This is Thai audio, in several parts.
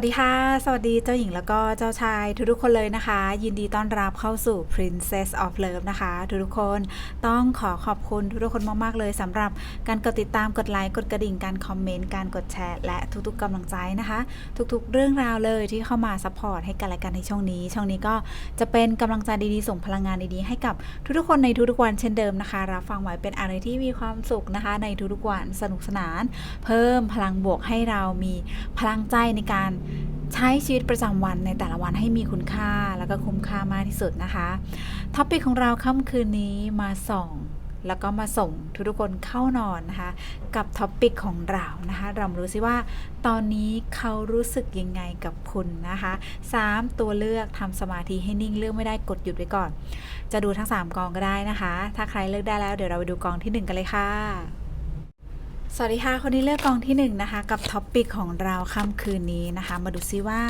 วัสดีค่ะ สวัสดีเจ้าหญิงแล้วก็เจ้าชายทุกๆคนเลยนะคะ ยินดีต้อนรับเข้าสู่ Princess of Love นะคะ ทุกๆคนต้องขอขอบคุณทุกๆคนมากๆเลยสำหรับการกดติดตามกดไลค์กดกระดิ่งการคอมเมนต์การกดแชร์ และทุกๆกำลังใจนะคะ ทุกๆ เรื่องราวเลยที่เข้ามาซัพพอร์ตให้กันและกันในช่องนี้ ช่องนี้ก็จะเป็นกำลังใจดีๆส่งพลังงานดีๆให้กับทุกๆคนในทุกๆวันเช่นเดิมนะคะรับฟังไว้เป็นอะไรที่มีความสุขนะคะ ในทุกๆวันสนุกสนาน เพิ่มพลังบวกให้เรามีพลังใจในการใช้ชีวิตประจำวันในแต่ละวันให้มีคุณค่าแล้วก็คุ้มค่ามากที่สุดนะคะท็อปิกของเราค่ำคืนนี้มาส่องแล้วก็มาส่งทุกๆคนเข้านอนนะคะ กับท็อปิกของเรานะคะ เรามารู้สิว่า ตอนนี้เขารู้สึกยังไงกับคุณนะคะ 3 ตัวเลือกทำสมาธิให้นิ่งเลือกไม่ได้กดหยุดไว้ก่อน จะดูทั้ง 3 กองก็ได้นะคะ ถ้าใครเลือกได้แล้วเดี๋ยวเราไปดูกองทีหนึ่1 กันเลยค่ะ สวัสดีค่ะ คนที่เลือกกองที่1นะคะ กับท็อปปิกของเราค่ำคืนนี้นะคะ มาดูซิว่า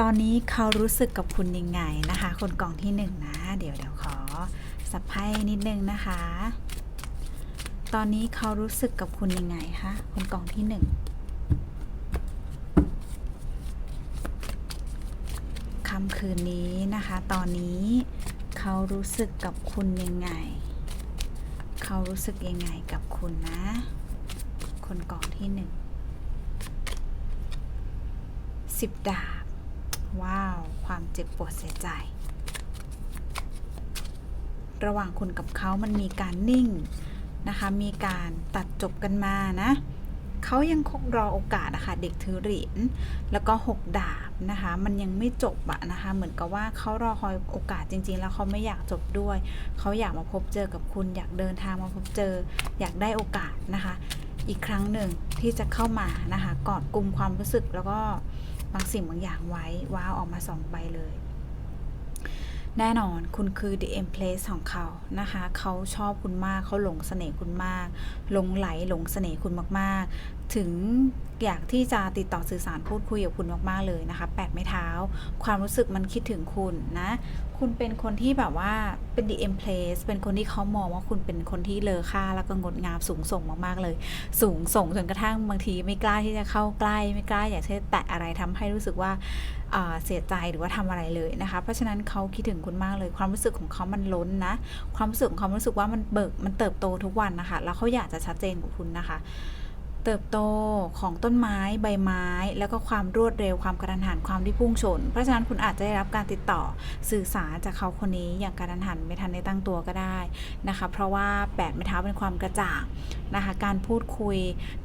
ตอนนี้เขารู้สึกกับคุณยังไงนะคะ คนกองที่1นะ เดี๋ยวเดี๋ยวขอสับไพ่นิดนึงนะคะ ตอนนี้เขารู้สึกกับคุณยังไงคะคนกองที่1ค่ำคืนนี้นะคะ ตอนนี้เขารู้สึกกับคุณยังไง เขารู้สึกยังไงกับคุณนะ คนกองที่หนึ่งสิบดาบ ว้าว ความเจ็บปวดเสียใจ ระหว่างคุณกับเขามันมีการนิ่งนะคะ มีการตัดจบกันมานะ เขายังคงรอโอกาสนะคะ เด็กถือเหรียญแล้วก็หกดาบ นะคะ มันยังไม่จบอะนะคะ เหมือนกับว่าเขารอคอยโอกาสจริง ๆ แล้วเขาไม่อยากจบด้วย เขาอยากมาพบเจอกับคุณ อยากเดินทางมาพบเจอ อยากได้โอกาสนะคะ อีกครั้งหนึ่งที่จะเข้ามานะคะ กอดกลุ่มความรู้สึกแล้วก็บางสิ่งบางอย่างไว้ว้าวออกมาสองใบเลย แน่นอนคุณคือ the empress ของเขานะคะ เขาชอบคุณมาก เขาหลงเสน่ห์คุณมากหลงไหลหลงเสน่ห์คุณมากๆ ถึงอยากที่จะติดต่อสื่อสารพูดคุยกับคุณมากๆเลยนะคะแปดไม้เท้า ความรู้สึกมันคิดถึงคุณนะ คุณเป็นคนที่แบบว่าเป็น the empress เป็นคนที่เขามองว่าคุณเป็นคนที่เลอค่า แล้วก็งดงามสูงส่งมากๆเลย สูงส่งจนกระทั่งบางทีไม่กล้าที่จะเข้าใกล้ไม่กล้าอยากจะแตะอะไรทำให้รู้สึกว่าเสียใจหรือว่าทำอะไรเลยนะคะ เพราะฉะนั้นเขาคิดถึงคุณมากเลย ความรู้สึกของเขามันล้นนะ ความรู้สึกของเขารู้สึกว่ามันเบิกมันเติบโตทุกวันนะคะ แล้วเขาอยากจะชัดเจนกับคุณนะคะ เติบโตของต้นไม้ใบไม้ แล้วก็ความรวดเร็วความกระทันหันความที่พุ่งชน เพราะฉะนั้นคุณอาจจะได้รับการติดต่อสื่อสารจากเขาคนนี้อย่างกระทันหันไม่ทันได้ตั้งตัวก็ได้นะคะ เพราะว่าแปดไม้เท้าเป็นความกระจ่างนะคะการพูดคุย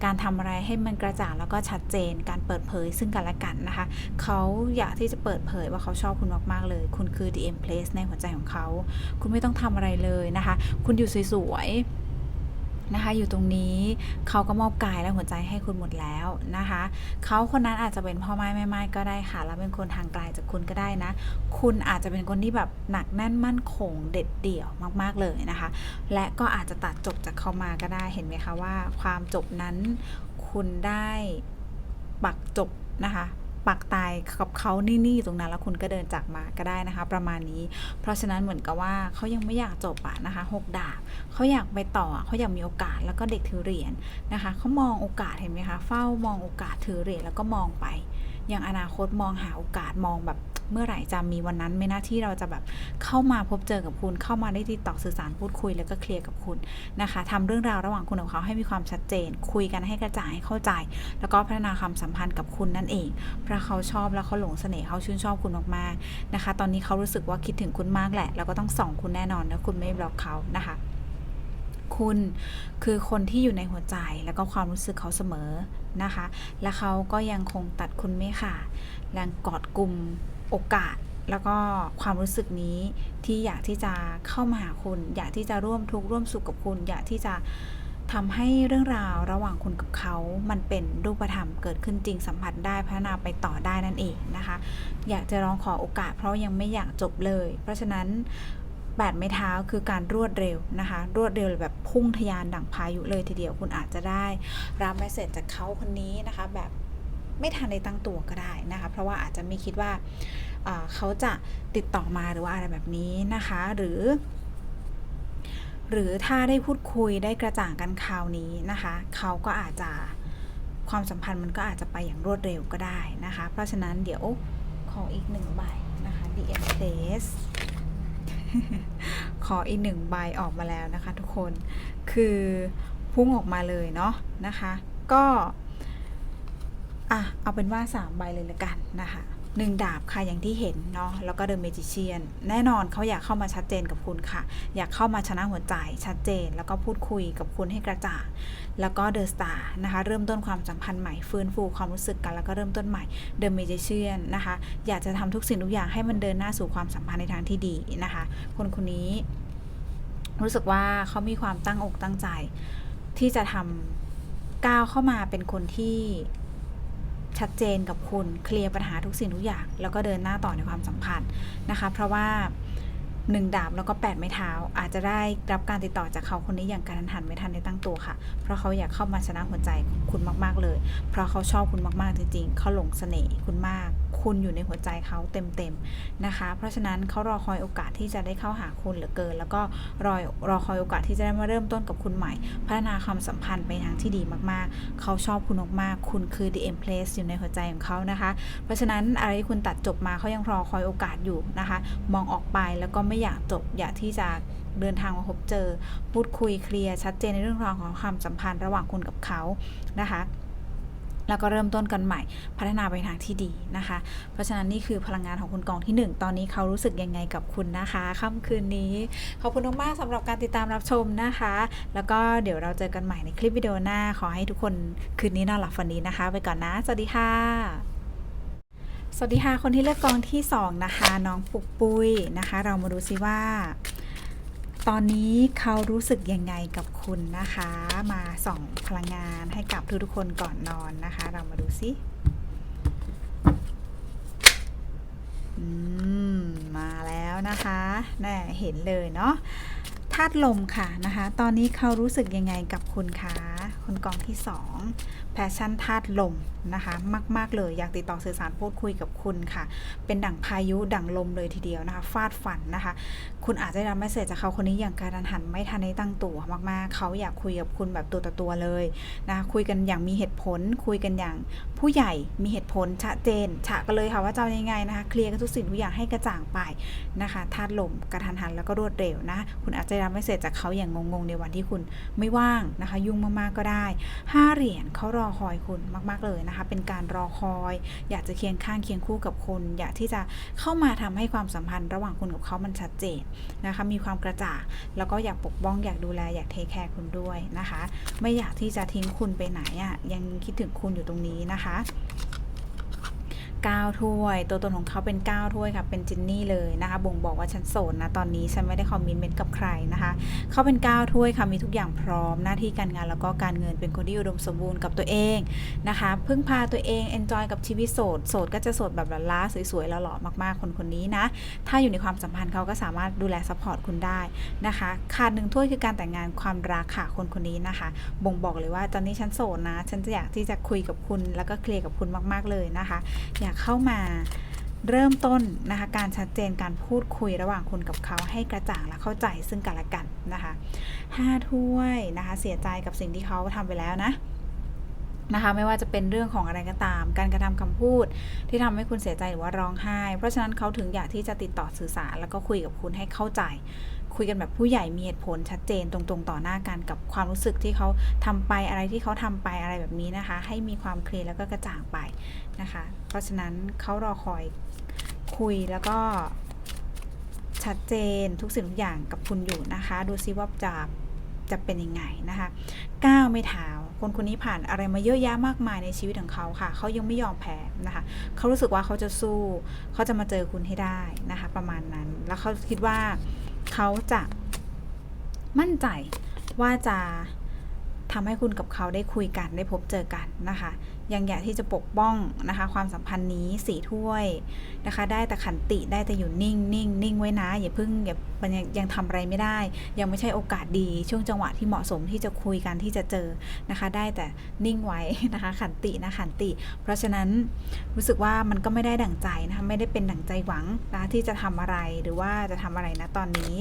การทำอะไรให้มันกระจ่างแล้วก็ชัดเจนการเปิดเผยซึ่งกันและกันนะคะเขาอยากที่จะเปิดเผยว่าเขาชอบคุณมากๆเลย คุณคือ the empress ในหัวใจของเขา คุณไม่ต้องทำอะไรเลยนะคะ คุณอยู่สวยๆ นะคะ อยู่ตรงนี้เขาก็มอบกายและหัวใจให้คุณหมดแล้วนะคะเขาคนนั้นอาจจะเป็นพ่อไม้แม่ไม้ก็ได้ค่ะ แล้วเป็นคนทางไกลจากคุณก็ได้นะ คุณอาจจะเป็นคนที่แบบหนักแน่นมั่นคงเด็ดเดี่ยวมาก ๆเลยนะคะ และก็อาจจะตัดจบจากเขามาก็ได้เห็นไหมคะว่า ความจบนั้นคุณได้ปักจบนะคะ ปักตายกับเขานี่ ๆ ตรงนั้น แล้วคุณก็เดินจากมาก็ได้นะคะ ประมาณนี้ เพราะฉะนั้นเหมือนกับว่าเขายังไม่อยากจบอะนะคะหกดาบเขาอยากไปต่อเขาอยากมีโอกาสแล้วก็เด็กถือเหรียญนะคะเขามองโอกาสเห็นไหมคะเฝ้ามองโอกาสถือเหรียญแล้วก็มองไปอย่างอนาคตมองหาโอกาสมองแบบ เมื่อไหร่จะมีวันนั้นไม่น่าที่เราจะแบบเข้ามาพบเจอกับคุณ เข้ามาได้ติดต่อสื่อสารพูดคุยแล้วก็เคลียร์กับคุณนะคะทำเรื่องราวระหว่างคุณกับเขาให้มีความชัดเจน คุยกันให้กระจ่างให้เข้าใจ แล้วก็พัฒนาความสัมพันธ์กับคุณนั่นเอง เพราะเขาชอบแล้วเขาหลงเสน่ห์เขาชื่นชอบคุณมากๆนะคะ ตอนนี้เขารู้สึกว่าคิดถึงคุณมากแหละ แล้วก็ต้องส่องคุณแน่นอนนะคุณไม่บล็อกเขานะคะคุณคือคนที่อยู่ในหัวใจแล้วก็ความรู้สึกเขาเสมอนะคะ และเขาก็ยังคงตัดคุณไม่ขาดแรงกอดกลุ่ม โอกาสแล้วก็ความรู้สึกนี้ที่อยากที่จะเข้ามาหาคุณ อยากที่จะร่วมทุกข์ร่วมสุขกับคุณ อยากที่จะทำให้เรื่องราวระหว่างคุณกับเขา มันเป็นรูปธรรมเกิดขึ้นจริงสัมผัสได้พัฒนาไปต่อได้นั่นเองนะคะ อยากจะร้องขอโอกาส เพราะยังไม่อยากจบเลย เพราะฉะนั้นแปดไม้เท้าคือการรวดเร็วนะคะ รวดเร็วแบบพุ่งทะยานดั่งพายุเลยทีเดียวคุณอาจจะได้รับเมสเซจจากเขาคนนี้นะคะ แบบ ไม่ทันได้ตั้งตัวก็ได้นะคะ เพราะว่าอาจจะไม่คิดว่าเขาจะติดต่อมาหรือว่าอะไรแบบนี้นะคะ หรือ หรือถ้าได้พูดคุยได้กระจ่างกันคราวนี้นะคะ เขาก็อาจจะความสัมพันธ์มันก็อาจจะไปอย่างรวดเร็วก็ได้นะคะ เพราะฉะนั้นเดี๋ยวขออีกหนึ่งใบนะคะ DM Place ขออีกหนึ่งใบออกมาแล้วนะคะทุกคน คือพุ่งออกมาเลยเนาะนะคะ ก็ อะ เอาเป็นว่า 3 ใบเลยละกันนะคะหนึ่งดาบค่ะอย่างที่เห็นเนาะแล้วก็เดอะเมจิเชียนแน่นอนเขาอยากเข้ามาชัดเจนกับคุณค่ะ อยากเข้ามาชนะหัวใจชัดเจน แล้วก็พูดคุยกับคุณให้กระจ่างแล้วก็เดอะสตาร์นะคะเริ่มต้นความสัมพันธ์ใหม่ฟื้นฟูความรู้สึกกันแล้วก็เริ่มต้นใหม่เดอะเมจิเชียนนะคะอยากจะทำทุกสิ่งทุกอย่างให้มันเดินหน้าสู่ความสัมพันธ์ในทางที่ดีนะคะ คนคนนี้ รู้สึกว่าเขามีความตั้งอกตั้งใจ ที่จะทำก้าวเข้ามาเป็นคนที่ ชัดเจนกับคุณเคลียร์ปัญหาทุกสิ่งทุกอย่าง แล้วก็เดินหน้าต่อในความสัมพันธ์นะคะ เพราะว่าหนึ่งดาบแล้วก็แปดไม้เท้า อาจจะได้รับการติดต่อจากเขาคนนี้อย่างกระทันหันไม่ทันในตั้งตัวค่ะ เพราะเขาอยากเข้ามาชนะหัวใจคุณมาก ๆเลย เพราะเขาชอบคุณมากๆจริงๆเขาหลงเสน่ห์คุณมากคุณอยู่ในหัวใจเขาเต็มๆนะคะ เพราะฉะนั้นเขารอคอยโอกาสที่จะได้เข้าหาคุณเหลือเกิน แล้วก็รอรอคอยโอกาสที่จะได้มาเริ่มต้นกับคุณใหม่ พัฒนาความสัมพันธ์ไปทางที่ดีมากๆ เขาชอบคุณมากๆ คุณคือ the end place อยู่ในหัวใจของเขานะคะ เพราะฉะนั้นอะไรที่คุณตัดจบมาเขายังรอคอยโอกาสอยู่นะคะ มองออกไปแล้วก็ไม่อยากจบอยากที่จะเดินทางมาพบเจอ พูดคุยเคลียร์ชัดเจนในเรื่องราวของความสัมพันธ์ระหว่างคุณกับเขานะคะ แล้วก็เริ่มต้นกันใหม่ พัฒนาไปทางที่ดีนะคะ เพราะฉะนั้นนี่คือพลังงานของคุณกองที่ 1 ตอนนี้เขารู้สึกยังไงกับคุณนะคะค่ำคืนนี้ ขอบคุณมากๆสำหรับการติดตามรับชมนะคะ แล้วก็เดี๋ยวเราเจอกันใหม่ในคลิปวิดีโอหน้า ขอให้ทุกคนคืนนี้นอนหลับฝันดีนะคะ ไปก่อนนะ สวัสดีค่ะสวัสดีค่ะ คนที่เลือกกองที่ 2 นะคะ น้องปุกปุ้ยนะคะ เรามาดูซิว่า ตอนนี้เขารู้สึกยังไงกับคุณนะคะ มาส่องพลังงานให้กับทุกๆคนก่อนนอนนะคะ เรามาดูซิมมาแล้วนะคะแน่เห็นเลยเนาะธาตุลมค่ะนะคะ ตอนนี้เขารู้สึกยังไงกับคุณคะ คนกองที่ 2 แพชชั่นธาตุลมนะคะ มาก ๆ เลยอยากติดต่อสื่อสารพูดคุยกับคุณค่ะ เป็นดั่งพายุดั่งลมเลยทีเดียวนะคะ ฟาดฟันนะคะ คุณอาจจะได้รับเมสเซจจากเขาคนนี้อย่างการทันหันไม่ทันได้ตั้งตัวมาก ๆ เขาอยากคุยกับคุณแบบตัวต่อตัวเลยนะคะคุยกันอย่างมีเหตุผล คุยกันอย่างผู้ใหญ่มีเหตุผลชัดเจนฉะกันเลยค่ะว่าจะยังไงนะคะ เคลียร์กันทุกสิ่งทุกอย่างให้กระจ่างไปนะคะธาตุลมกระทันหันแล้วก็รวดเร็วนะ คุณอาจจะได้รับเมสเซจจากเขาอย่างงงๆในวันที่คุณไม่ว่างนะคะ ยุ่งมากๆก็ได้ห้าเหรียญเขารอคอยคุณมาก ๆ เลยนะคะ เป็นการรอคอย อยากจะเคียงข้างเคียงคู่กับคุณอยากที่จะเข้ามาทำให้ความสัมพันธ์ระหว่างคุณกับเขามันชัดเจนนะคะ มีความกระจ่างแล้วก็อยากปกป้องอยากดูแลอยากเทคแคร์คุณด้วยนะคะ ไม่อยากที่จะทิ้งคุณไปไหนอะ่ะยังคิดถึงคุณอยู่ตรงนี้นะคะ 9 ถ้วย ตัวตนของเขาเป็น 9 ถ้วยค่ะ เป็นจินนี่เลยนะคะ บ่งบอกว่าฉันโสดนะ ตอนนี้ฉันไม่ได้คอมมิชเมนต์กับใครนะคะ เขาเป็น 9 ถ้วยค่ะ มีทุกอย่างพร้อม หน้าที่การงานแล้วก็การเงิน เป็นคนที่อุดมสมบูรณ์กับตัวเองนะคะ พึ่งพาตัวเอง เอนจอยกับชีวิตโสด โสดก็จะโสดแบบล้าสวยๆแล้วหล่อมากๆ คนคนนี้นะ ถ้าอยู่ในความสัมพันธ์เขาก็สามารถดูแลซัพพอร์ตคุณได้นะคะ ขาดหนึ่งถ้วยคือการแต่งงานความรักค่ะ คนคนนี้นะคะ บ่งบอกเลยว่าตอนนี้ฉันโสดนะ ฉันจะอยากที่จะคุยกับคุณแล้วก็เคลียร์กับคุณมาก ๆเลยนะคะากเข้ามาเริ่มต้นนะคะการชัดเจนการพูดคุยระหว่างคุณกับเขาให้กระจ่างและเข้าใจซึ่งกันและกันนะคะห้าถ้วยนะคะเสียใจกับสิ่งที่เขาทำไปแล้วนะ นะคะไม่ว่าจะเป็นเรื่องของอะไรก็ตาม การกระทำคำพูด ที่ทำให้คุณเสียใจหรือว่าร้องไห้ เพราะฉะนั้นเขาถึงอยากที่จะติดต่อสื่อสาร แล้วก็คุยกับคุณให้เข้าใจ คุยกันแบบผู้ใหญ่มีเหตุผลชัดเจนตรงๆ ต่อหน้ากันกับความรู้สึกที่เขาทำไปอะไรที่เขาทำไปอะไรแบบนี้นะคะ ให้มีความเคลียร์แล้วก็กระจ่างไปนะคะ เพราะฉะนั้นเขารอคอยคุยแล้วก็ชัดเจนทุกสิ่งทุกอย่างกับคุณอยู่นะคะ ดูซิว่าจะจะเป็นยังไงนะคะก้าวไม่เท้า คนคนนี้ผ่านอะไรมาเยอะแยะมากมายในชีวิตของเขาค่ะ เขายังไม่ยอมแพ้นะคะ เขารู้สึกว่าเขาจะสู้ เขาจะมาเจอคุณให้ได้นะคะ ประมาณนั้น แล้วเขาคิดว่าเขาจะมั่นใจว่าจะ ทำให้คุณกับเขาได้คุยกันได้พบเจอกันนะคะ ยังอยากที่จะปกป้องนะคะ ความสัมพันธ์นี้สี่ถ้วยนะคะ ได้แต่ขันติได้แต่อยู่นิ่งนิ่งนิ่งไว้นะอย่าเพิ่งอย่ามันยังยังทำอะไรไม่ได้ ยังไม่ใช่โอกาสดี ช่วงจังหวะที่เหมาะสมที่จะคุยกันที่จะเจอนะคะ ได้แต่นิ่งไว้นะคะ ขันตินะขันติ เพราะฉะนั้นรู้สึกว่ามันก็ไม่ได้ดั่งใจนะคะไม่ได้เป็นดั่งใจหวังนะที่จะทำอะไรหรือว่าจะทำอะไรนะตอนนี้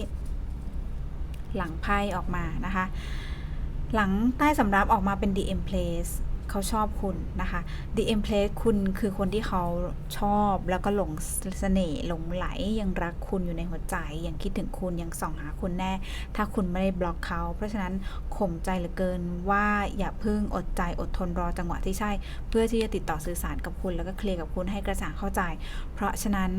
หลังไพ่ออกมานะคะ หลังใต้สำรับออกมาเป็น DM Place เขาชอบคุณนะคะ The Empress คุณคือคนที่เขาชอบแล้วก็หลงเสน่ห์หลงไหลยังรักคุณอยู่ในหัวใจ ยังคิดถึงคุณยังส่องหาคุณแน่ ถ้าคุณไม่ได้บล็อกเขา เพราะฉะนั้นข่มใจเหลือเกินว่าอย่าเพึ่งอดใจอดทนรอจังหวะที่ใช่ เพื่อที่จะติดต่อสื่อสารกับคุณ แล้วก็เคลียร์กับคุณให้กระจ่างเข้าใจ เพราะฉะนั้น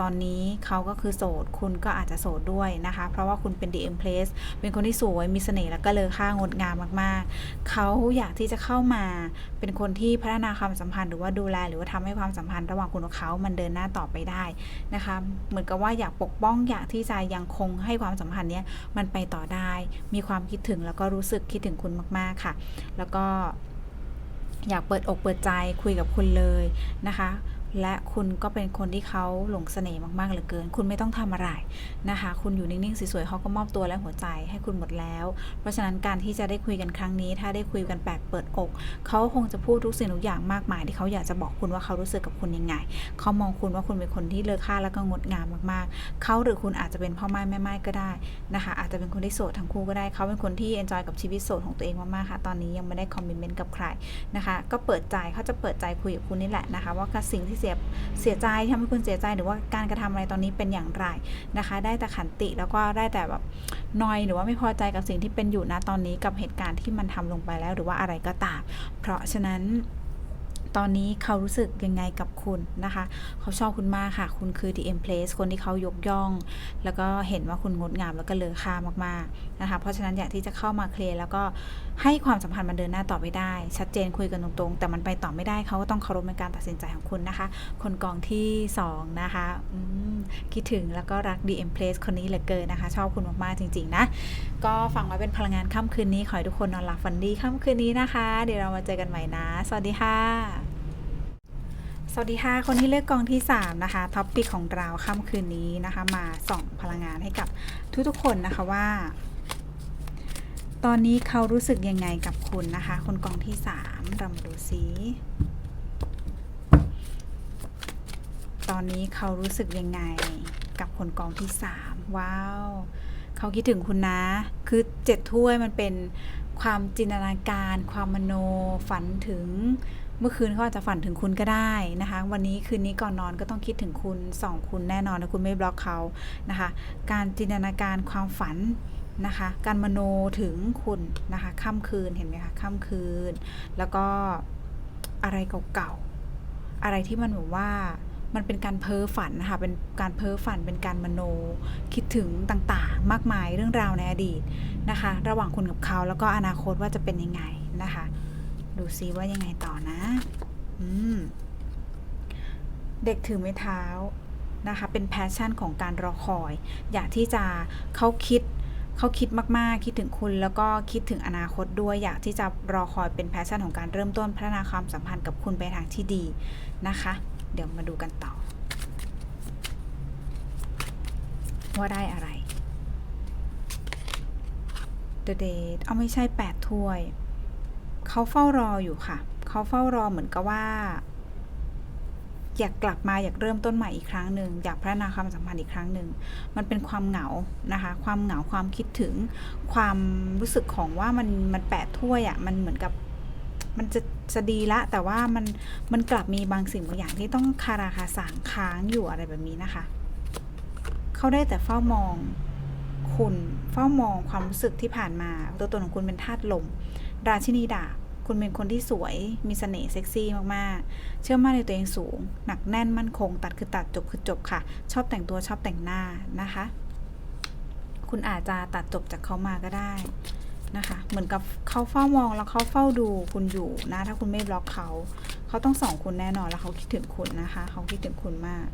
ตอนนี้เขาก็คือโสด คุณก็อาจจะโสดด้วยนะคะ เพราะว่าคุณเป็น The Empress เป็นคนที่สวยมีเสน่ห์แล้วก็เลอค่างดงามมากๆ เขาอยากที่จะเข้ามาเป็นคนที่พัฒนาความสัมพันธ์หรือว่าดูแลหรือว่าทำให้ความสัมพันธ์ระหว่างคุณกับเขา มันเดินหน้าต่อไปได้นะคะ เหมือนกับว่าอยากปกป้องอยากที่จะยังคงให้ความสัมพันธ์เนี้ยมันไปต่อได้ มีความคิดถึงแล้วก็รู้สึกคิดถึงคุณมากๆค่ะ แล้วก็อยากเปิดอกเปิดใจคุยกับคุณเลยนะคะ และคุณก็เป็นคนที่เขาหลงเสน่ห์มากๆเหลือเกิน คุณไม่ต้องทำอะไรนะคะ คุณอยู่นิ่งๆสวยๆเขาก็มอบตัวและหัวใจให้คุณหมดแล้ว เพราะฉะนั้นการที่จะได้คุยกันครั้งนี้ ถ้าได้คุยกันแบบเปิดอกเขาคงจะพูดทุกสิ่งทุกอย่างมากมายที่เขาอยากจะบอกคุณว่าเขารู้สึกกับคุณยังไงเขามองคุณว่าคุณเป็นคนที่เลอค่าแล้วก็งดงามมากๆเขาหรือคุณอาจจะเป็นพ่อไม้แม่ไม้ก็ได้นะคะ อาจจะเป็นคนที่โสดทั้งคู่ก็ได้เขาเป็นคนที่เอนจอยกับชีวิตโสดของตัวเองมากๆค่ะ ตอนนี้ยังไม่ได้คอมมิชเมนต์กับใครนะคะ ก็เปิดใจเขาจะเปิดใจคุยกับคุณนี่แหละนะคะ ว่ากับสิ่งที่เสียเสียใจที่ทำให้คุณเสียใจหรือว่าการกระทำอะไรตอนนี้เป็นอย่างไรนะคะ ได้แต่ขันติแล้วก็ได้แต่แบบนอยหรือว่าไม่พอใจกับสิ่งที่เป็นอยู่นะตอนนี้กับเหตุการณ์ที่มันทำลงไปแล้ว หรือว่าอะไรก็ตาม เพราะฉะนั้น ตอนนี้เขารู้สึกยังไงกับคุณนะคะ เขาชอบคุณมากค่ะ คุณคือ The Empress คนที่เขายกย่อง แล้วก็เห็นว่าคุณงดงามแล้วก็เลอค่ามากๆนะคะ เพราะฉะนั้นอยากที่จะเข้ามาเคลียร์แล้วก็ให้ความสัมพันธ์มันเดินหน้าต่อไปได้ ชัดเจนคุยกันตรงๆ แต่มันไปต่อไม่ได้เขาก็ต้องเคารพในการตัดสินใจของคุณนะคะ คนกองที่สองนะคะคิดถึงแล้วก็รัก The Empress คนนี้เหลือเกินนะคะ ชอบคุณมากๆจริง ๆ นะ ก็ฟังไว้เป็นพลังงานค่ำคืนนี้ขอให้ทุกคนนอนหลับฝันดีค่ำคืนนี้นะคะ เดี๋ยวเรามาเจอกันใหม่นะ สวัสดีค่ะ สวัสดีค่ะ คนที่เลือกกองที่ 3 นะคะท็อปปิกของเราค่ำคืนนี้นะคะ มาส่องพลังงานให้กับทุกๆคนนะคะว่า ตอนนี้เขารู้สึกยังไงกับคุณนะคะ คนกองที่ 3 เรามาดูซิตอนนี้เขารู้สึกยังไงกับคนกองที่ 3 ว้าวเขาคิดถึงคุณนะ คือเจ็ดถ้วยมันเป็นความจินตนาการ ความมโนฝันถึง เมื่อคืนเขาอาจจะฝันถึงคุณก็ได้นะคะ วันนี้คืนนี้ก่อนนอนก็ต้องคิดถึงคุณส่องคุณแน่นอนถ้าคุณไม่บล็อกเขานะคะ การจินตนาการความฝันนะคะ การมโนถึงคุณนะคะค่ำคืนเห็นไหมคะค่ำคืน แล้วก็อะไรเก่าๆอะไรที่มันแบบว่ามันเป็นการเพ้อฝันนะคะ เป็นการเพ้อฝัน เป็นการมโน คิดถึงต่างๆ มากมายเรื่องราวในอดีตนะคะ ระหว่างคุณกับเขาแล้วก็อนาคตว่าจะเป็นยังไงนะคะ ดูซิว่ายังไงต่อนะ อืม เด็กถือไม้เท้านะคะ เป็นแพชชั่นของการรอคอย อยากที่จะเขาคิดเขาคิดมาก ๆ คิดถึงคุณแล้วก็คิดถึงอนาคตด้วย อยากที่จะรอคอยเป็นแพชชั่นของการเริ่มต้นพัฒนาความสัมพันธ์กับคุณไปทางที่ดีนะคะ เดี๋ยวมาดูกันต่อ ว่าได้อะไร The Date เอาไม่ใช่ 8 ถ้วย เขาเฝ้ารออยู่ค่ะ เขาเฝ้ารอเหมือนกับว่า อยากกลับมาอยากเริ่มต้นใหม่อีกครั้งหนึ่งอยากพัฒนาความสัมพันธ์อีกครั้งหนึ่งมันเป็นความเหงานะคะ ความเหงาความคิดถึง ความรู้สึกของว่ามันมันแปดถ้วยอะ่ะมันเหมือนกับมันจะจะดีละ แต่ว่ามันมันกลับมีบางสิ่งบางอย่างที่ต้องคาราคาสางค้างอยู่อะไรแบบนี้นะคะ เขาได้แต่เฝ้ามองคุณเฝ้ามองความรู้สึกที่ผ่านมา ตัวตนของคุณเป็นธาตุลม ราชินีดาบคุณเป็นคนที่สวย มีเสน่ห์เซ็กซี่มากๆ เชื่อมั่นในตัวเองสูง หนักแน่นมั่นคง ตัดคือตัดจบคือจบค่ะ ชอบแต่งตัวชอบแต่งหน้านะคะ คุณอาจจะตัดจบจากเขามาก็ได้นะคะ เหมือนกับเขาเฝ้ามองแล้วเขาเฝ้าดูคุณอยู่นะ ถ้าคุณไม่บล็อกเขา เขาต้องส่องคุณแน่นอนแล้วเขาคิดถึงคุณนะคะ เขาคิดถึงคุณมาก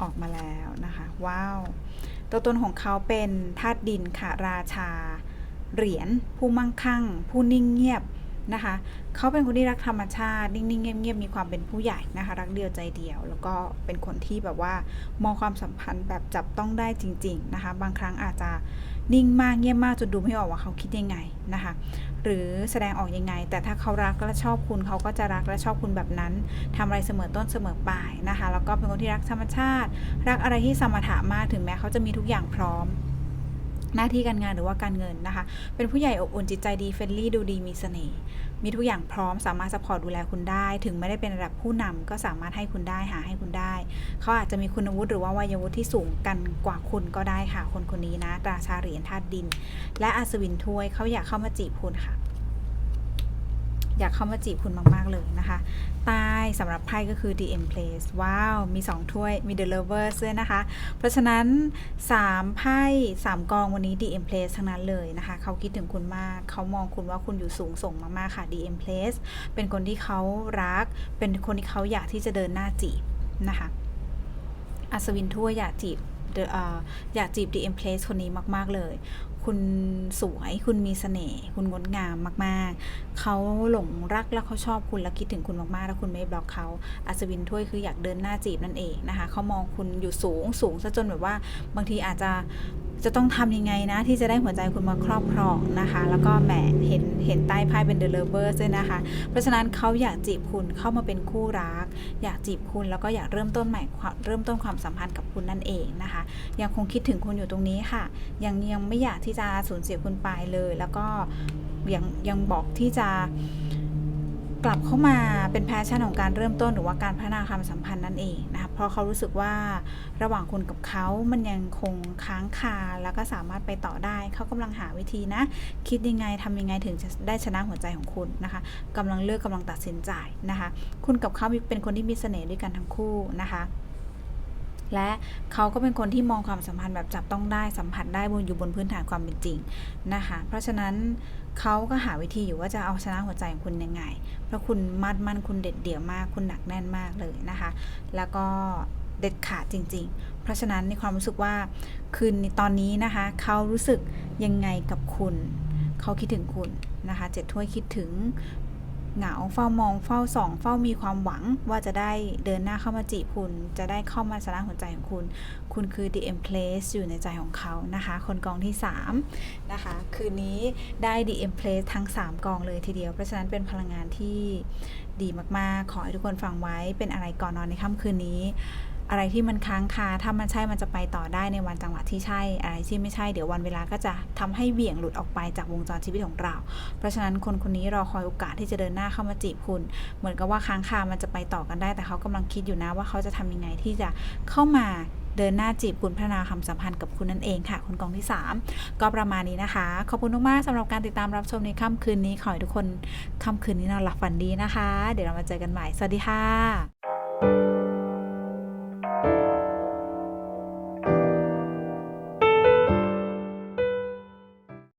ออกมาแล้วนะคะ ว้าว ตัวตนของเขาเป็นธาตุดินค่ะ ราชา เหรียญผู้มั่งคั่ง ผู้นิ่งเงียบนะคะเขาเป็นคนที่รักธรรมชาติ นิ่งๆ เงียบๆ มีความเป็นผู้ใหญ่นะคะ รักเดียวใจเดียว แล้วก็เป็นคนที่แบบว่ามองความสัมพันธ์แบบจับต้องได้จริง ๆ นะคะ บางครั้งอาจจะนิ่งมากเงียบมากจนดูไม่ออกว่าเขาคิดยังไงนะคะ หรือแสดงออกยังไง แต่ถ้าเขารักและชอบคุณเขาก็จะรักและชอบคุณแบบนั้นทำอะไรเสมอต้นเสมอปลายนะคะ แล้วก็เป็นคนที่รักธรรมชาติ รักอะไรที่สมถะมากถึงแม้เขาจะมีทุกอย่างพร้อม หน้าที่การงานหรือว่าการเงินนะคะ เป็นผู้ใหญ่อบอุ่นจิตใจดีเฟรนลี่ดูดีมีเสน่ห์ มีทุกอย่างพร้อมสามารถสปอร์ตดูแลคุณได้ ถึงไม่ได้เป็นระดับผู้นำก็สามารถให้คุณได้หาให้คุณได้ เขาอาจจะมีคุณวุฒิหรือว่าวัยวุฒิที่สูงกันกว่าคุณก็ได้ค่ะ คนคนนี้นะราชาเหรียญธาตุดิน และอัศวินถ้วยเขาอยากเข้ามาจีบคุณค่ะ อยากเข้ามาจีบคุณมาก ๆ เลยนะคะ ใต้สำหรับไพ่ก็คือ DM Place ว้าว มี 2 ถ้วย มี The Lovers ด้วยนะคะ เพราะฉะนั้น 3 ไพ่ 3 กองวันนี้ DM Place ทั้งนั้นเลยนะคะ เขาคิดถึงคุณมาก เขามองคุณว่าคุณอยู่สูงส่งมาก ๆ ค่ะ DM Place เป็นคนที่เขารัก เป็นคนที่เขาอยากที่จะเดินหน้าจีบนะคะ อัศวินทั่วยอยากจีบ อ่อยากจีบ DM Place คนนี้มาก ๆ เลย คุณสวย คุณมีเสน่ห์ คุณงดงามมาก ๆ เขาหลงรักและเขาชอบคุณและคิดถึงคุณมาก ๆ แล้วคุณไม่บล็อกเขา อัศวินถ้วยคืออยากเดินหน้าจีบนั่นเองนะคะ เขามองคุณอยู่สูง สูงซะจนแบบว่าบางทีอาจจะ จะต้องทำยังไงนะ ที่จะได้หัวใจคุณมาครอบครองนะคะ แล้วก็แหมเห็นเห็นใต้ไพ่เป็น The Lovers ด้วยนะคะ เพราะฉะนั้นเขาอยากจีบคุณเข้ามาเป็นคู่รัก อยากจีบคุณแล้วก็อยากเริ่มต้นใหม่เริ่มต้นความสัมพันธ์กับคุณนั่นเองนะคะ ยังคงคิดถึงคุณอยู่ตรงนี้ค่ะ ยังยังไม่อยากที่จะสูญเสียคุณไปเลย แล้วก็ยังยังบอกที่จะ กลับเข้ามาเป็นแพชชั่นของการเริ่มต้นหรือว่าการพัฒนาความสัมพันธ์นั่นเองนะคะเพราะเขารู้สึกว่าระหว่างคุณกับเขามันยังคงค้างคาแล้วก็สามารถไปต่อได้ เขากำลังหาวิธีนะ คิดยังไงทำยังไงถึงจะได้ชนะหัวใจของคุณนะคะกำลังเลือกกำลังตัดสินใจนะคะ คุณกับเขาเป็นคนที่มีเสน่ห์ด้วยกันทั้งคู่นะคะและเขาก็เป็นคนที่มองความสัมพันธ์แบบจับต้องได้สัมผัสได้บนอยู่บนพื้นฐานความเป็นจริงนะคะ เพราะฉะนั้น เขาก็หาวิธีอยู่ว่าจะเอาชนะหัวใจของคุณยังไง เพราะคุณมัดมั่นคุณเด็ดเดี่ยวมาก คุณหนักแน่นมากเลยนะคะ แล้วก็เด็ดขาดจริง ๆ เพราะฉะนั้นในความรู้สึกว่าคืนตอนนี้นะคะ เขารู้สึกยังไงกับคุณ เขาคิดถึงคุณนะคะเจ็ดถ้วยคิดถึง เหงาเฝ้ามองเฝ้าส่องเฝ้ามีความหวังว่าจะได้เดินหน้าเข้ามาจีบคุณ จะได้เข้ามาชนะหัวใจของคุณ คุณคือ the m place อยู่ในใจของเขานะคะ คนกองที่ 3 นะคะ คืนนี้ได้ the m place ทั้ง 3 กองเลยทีเดียว เพราะฉะนั้นเป็นพลังงานที่ดีมากๆ ขอให้ทุกคนฟังไว้เป็นอะไรก่อนนอนในค่ำคืนนี้ อะไรที่มันค้างคาถ้ามันใช่มันจะไปต่อได้ในวันจังหวะที่ใช่ อะไรที่ไม่ใช่เดี๋ยววันเวลาก็จะทำให้เบี่ยงหลุดออกไปจากวงจรชีวิตของเรา เพราะฉะนั้นคนคนนี้รอคอยโอกาสที่จะเดินหน้าเข้ามาจีบคุณ เหมือนกับว่าค้างคามันจะไปต่อกันได้ แต่เขากำลังคิดอยู่นะว่าเขาจะทำยังไงที่จะเข้ามาเดินหน้าจีบคุณพัฒนาความสัมพันธ์กับคุณนั่นเองค่ะคนกองที่ 3 ก็ประมาณนี้นะคะ ขอบคุณมากๆสำหรับการติดตามรับชมในค่ำคืนนี้ ขอให้ทุกคนค่ำคืนนี้นอนหลับฝันดีนะคะ เดี๋ยวเรามาเจอกันใหม่ สวัสดีค่ะ